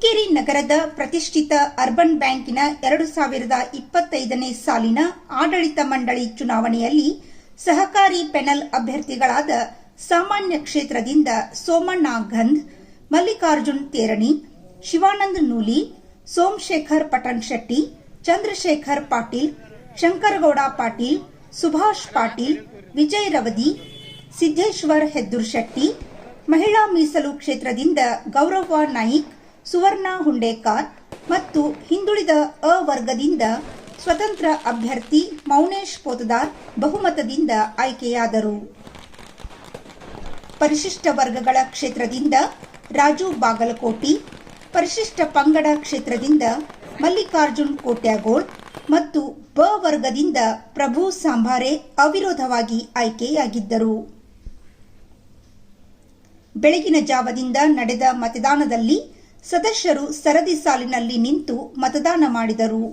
ಹುಕ್ಕೇರಿ ನಗರದ ಪ್ರತಿಷ್ಠಿತ ಅರ್ಬನ್ ಬ್ಯಾಂಕಿನ ಎರಡು ಸಾವಿರದ ಇಪ್ಪತ್ತೈದನೇ ಸಾಲಿನ ಆಡಳಿತ ಮಂಡಳಿ ಚುನಾವಣೆಯಲ್ಲಿ ಸಹಕಾರಿ ಪೆನಲ್ ಅಭ್ಯರ್ಥಿಗಳಾದ ಸಾಮಾನ್ಯ ಕ್ಷೇತ್ರದಿಂದ ಸೋಮಣ್ಣ ಗಂಧ್, ಮಲ್ಲಿಕಾರ್ಜುನ್ ತೇರಣಿ, ಶಿವಾನಂದ್ ನೂಲಿ, ಸೋಮಶೇಖರ್ ಪಟನ್ ಶೆಟ್ಟಿ, ಚಂದ್ರಶೇಖರ್ ಪಾಟೀಲ್, ಶಂಕರಗೌಡ ಪಾಟೀಲ್, ಸುಭಾಷ್ ಪಾಟೀಲ್, ವಿಜಯ್ ರವದಿ, ಸಿದ್ದೇಶ್ವರ್ ಹೆದ್ದೂರ್ ಶೆಟ್ಟಿ, ಮಹಿಳಾ ಮೀಸಲು ಕ್ಷೇತ್ರದಿಂದ ಗೌರವ್ವ ನಾಯಿಕ್ ಸುವರ್ಣ ಹುಂಡೇಕಾರ್ ಮತ್ತು ಹಿಂದುಳಿದ ಅ ವರ್ಗದಿಂದ ಸ್ವತಂತ್ರ ಅಭ್ಯರ್ಥಿ ಮೌನೇಶ್ ಪೋತದಾರ್ ಬಹುಮತದಿಂದ ಆಯ್ಕೆಯಾದರು. ಪರಿಶಿಷ್ಟ ವರ್ಗಗಳ ಕ್ಷೇತ್ರದಿಂದ ರಾಜು ಬಾಗಲಕೋಟಿ, ಪರಿಶಿಷ್ಟ ಪಂಗಡ ಕ್ಷೇತ್ರದಿಂದ ಮಲ್ಲಿಕಾರ್ಜುನ್ ಕೋಟ್ಯಾಗೋಳ್ ಮತ್ತು ಬ ವರ್ಗದಿಂದ ಪ್ರಭು ಸಾಂಭಾರೆ ಅವಿರೋಧವಾಗಿ ಆಯ್ಕೆಯಾಗಿದ್ದರು. ಬೆಳಗಿನ ಜಾವದಿಂದ ನಡೆದ ಮತದಾನದಲ್ಲಿ ಸದಸ್ಯರು ಸರದಿ ಸಾಲಿನಲ್ಲಿ ನಿಂತು ಮತದಾನ ಮಾಡಿದರು.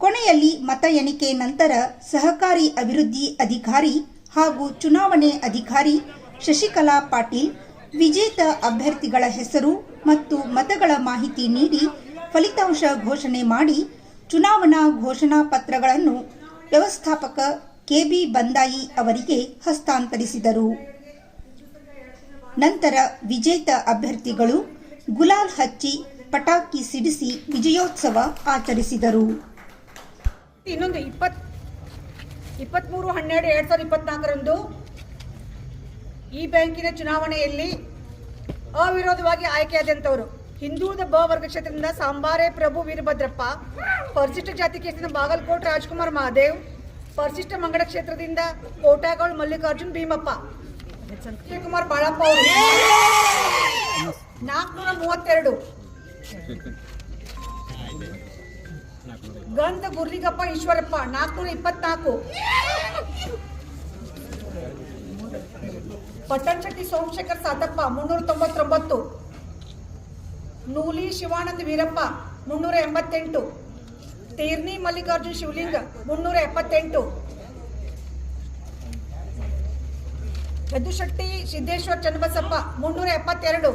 ಕೊನೆಯಲ್ಲಿ ಮತ ಎಣಿಕೆ ನಂತರ ಸಹಕಾರಿ ಅಭಿವೃದ್ಧಿ ಅಧಿಕಾರಿ ಹಾಗೂ ಚುನಾವಣೆ ಅಧಿಕಾರಿ ಶಶಿಕಲಾ ಪಾಟೀಲ್, ವಿಜೇತ ಅಭ್ಯರ್ಥಿಗಳ ಹೆಸರು ಮತ್ತು ಮತಗಳ ಮಾಹಿತಿ ನೀಡಿ ಫಲಿತಾಂಶ ಘೋಷಣೆ ಮಾಡಿ ಚುನಾವಣಾ ಘೋಷಣಾ ಪತ್ರಗಳನ್ನು ವ್ಯವಸ್ಥಾಪಕ ಕೆಬಿ ಬಂದಾಯಿ ಅವರಿಗೆ ಹಸ್ತಾಂತರಿಸಿದರು. ನಂತರ ವಿಜೇತ ಅಭ್ಯರ್ಥಿಗಳು ಗುಲಾಲ್ ಹಚ್ಚಿ ಪಟಾಕಿ ಸಿಡಿಸಿ ವಿಜಯೋತ್ಸವ ಆಚರಿಸಿದರು. ಇನ್ನೊಂದು ಇಪ್ಪತ್ ಇಪ್ಪತ್ತ್ಮೂರು ಹನ್ನೆರಡು, ಎರಡು ಸಾವಿರದ ಇಪ್ಪತ್ನಾಲ್ಕರಂದು ಈ ಬ್ಯಾಂಕಿನ ಚುನಾವಣೆಯಲ್ಲಿ ಅವಿರೋಧವಾಗಿ ಆಯ್ಕೆಯಾದಂಥವರು ಹಿಂದೂದ ಬ ವರ್ಗ ಕ್ಷೇತ್ರದಿಂದ ಸಾಂಬಾರೆ, ಪ್ರಭು, ವೀರಭದ್ರಪ್ಪ, ಪರಿಶಿಷ್ಟ ಜಾತಿ ಕ್ಷೇತ್ರದಿಂದ ಬಾಗಲಕೋಟೆ, ರಾಜ್ಕುಮಾರ್ ಮಹಾದೇವ್, ಪರಿಶಿಷ್ಟ ಮಂಗಡ ಕ್ಷೇತ್ರದಿಂದ ಕೋಟಾಗೋಳ್ ಮಲ್ಲಿಕಾರ್ಜುನ್ ಭೀಮಪ್ಪ ಕುಮಾರ್ ಬಾಳಪ್ಪ ಅವರು. ನಾಲ್ಕುನೂರ ಮೂವತ್ತೆರಡು ಗಂಧ ಗುರ್ಲಿಗಪ್ಪ ಈಶ್ವರಪ್ಪ ನಾಲ್ಕುನೂರ ಇಪ್ಪತ್ನಾಲ್ಕು ಪಟ್ಟಣಶೆಟ್ಟಿ ಸೋಮಶೇಖರ್ ಸಾತಪ್ಪ ಮುನ್ನೂರ ತೊಂಬತ್ತೊಂಬತ್ತು ನೂಲಿ ಶಿವಾನಂದ ವೀರಪ್ಪ ಮುನ್ನೂರ ಎಂಬತ್ತೆಂಟು ತೇರ್ನಿ ಮಲ್ಲಿಕಾರ್ಜುನ್ ಶಿವಲಿಂಗ ಮುನ್ನೂರ ಎಪ್ಪತ್ತೆಂಟು ಯದುಶೆಟ್ಟಿ ಸಿದ್ದೇಶ್ವರ್ ಚನ್ನಬಸಪ್ಪ ಮುನ್ನೂರ ಎಪ್ಪತ್ತೆರಡು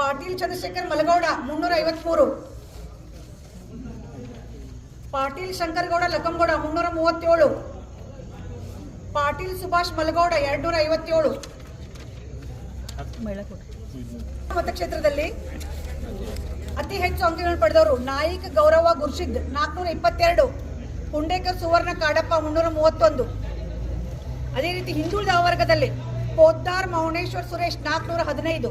ಪಾಟೀಲ್ ಚಂದ್ರಶೇಖರ್ ಮಲಗೌಡ ಮುನ್ನೂರ ಐವತ್ಮೂರು ಪಾಟೀಲ್ ಶಂಕರಗೌಡ, ಲಕ್ಕಂಗೌಡ ಮುನ್ನೂರ ಮೂವತ್ತೇಳು ಪಾಟೀಲ್ ಸುಭಾಷ್ ಮಲಗೌಡ ಎರಡ್ನೂರ ಐವತ್ತೇಳು ಮತಕ್ಷೇತ್ರದಲ್ಲಿ ಅತಿ ಹೆಚ್ಚು ಅಂಕಗಳನ್ನು ಪಡೆದವರು ನಾಯಿಕ್ ಗೌರವ ಗುರ್ಷಿದ್ ನಾಲ್ಕುನೂರ ಇಪ್ಪತ್ತೆರಡು ಹುಂಡೇಕರ್ ಸುವರ್ಣ ಕಾಡಪ್ಪ ಮುನ್ನೂರ ಮೂವತ್ತೊಂದು ಅದೇ ರೀತಿ ಹಿಂದುಳಿದ ವರ್ಗದಲ್ಲಿ ಪೋದ್ದಾರ್ ಮೌನೇಶ್ವರ್ ಸುರೇಶ್ ನಾಲ್ಕುನೂರ ಹದಿನೈದು